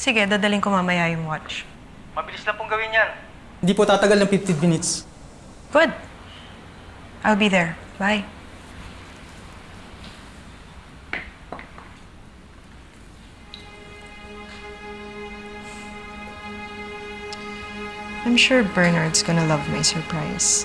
Sige, dadaling ko mamaya yung watch. Mabilis lang pong gawin yan. Hindi po tatagal ng 15 minutes. Good. I'll be there. Bye. I'm sure Bernard's gonna love my surprise.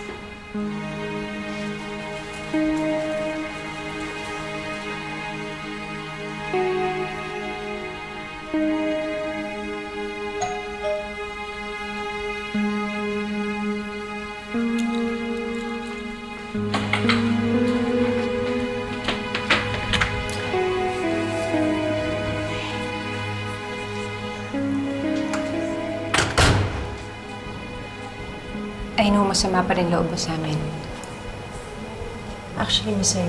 I know masama pa rin loob mo sa amin. Actually, Masay,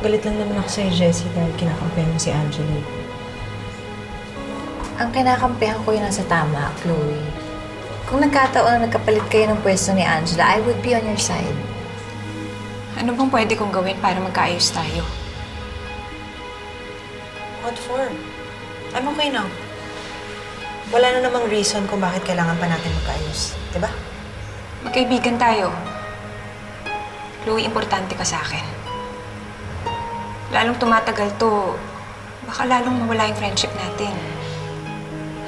galit lang naman ako sa'yo, Jessie, dahil kinakampihan mo si Angela. Ang kinakampihan ko yung nasa tama, Chloe. Kung nagkataon na nagkapalit kayo ng pwesto ni Angela, I would be on your side. Ano bang pwede kong gawin para magkaayos tayo? What for? I'm okay now. Wala na namang reason kung bakit kailangan pa natin magkaayos. Diba? Magkaibigan tayo. Chloe, importante ka sa akin. Lalong tumatagal to, baka lalong mawala yung friendship natin.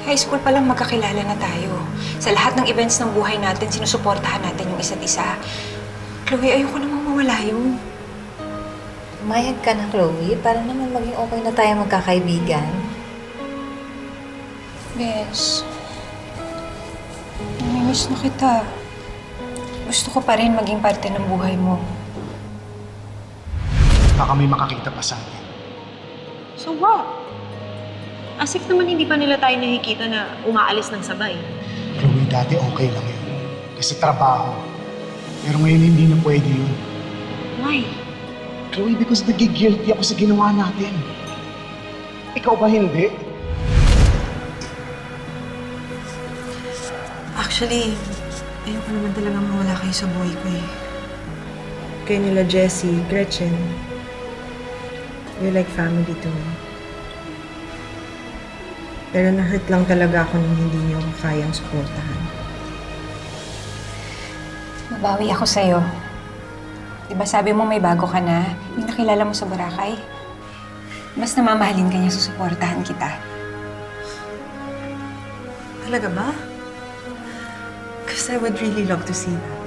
High school pa lang magkakilala na tayo. Sa lahat ng events ng buhay natin, sinusuportahan natin yung isa't isa. Chloe, ayoko namang mawala yun. Umayag ka na, Chloe, para naman maging okay na tayo magkakaibigan. Bes, namimiss na kita. Gusto ko pa rin maging parte ng buhay mo. Baka may makakita pa sa atin. So what? As if naman hindi pa nila tayo nakikita na umaalis ng sabay. Chloe, dati okay lang yun. Kasi trabaho. Pero ngayon hindi na pwede yun. Why? Chloe, because nagigilty ako sa ginawa natin. Ikaw ba hindi? Actually, ayoko naman talaga mawala kayo sa buhay ko eh. Kayo nila Jessie, Gretchen. You're like family to me. Pero na-hurt lang talaga ako nung hindi niyo ako kayang suportahan. Mabawi ako sa'yo. Di ba sabi mo may bago ka na? Yung nakilala mo sa Boracay? Mas namamahalin ka niya, susuportahan kita. Talaga ba? Because I would really love to see that.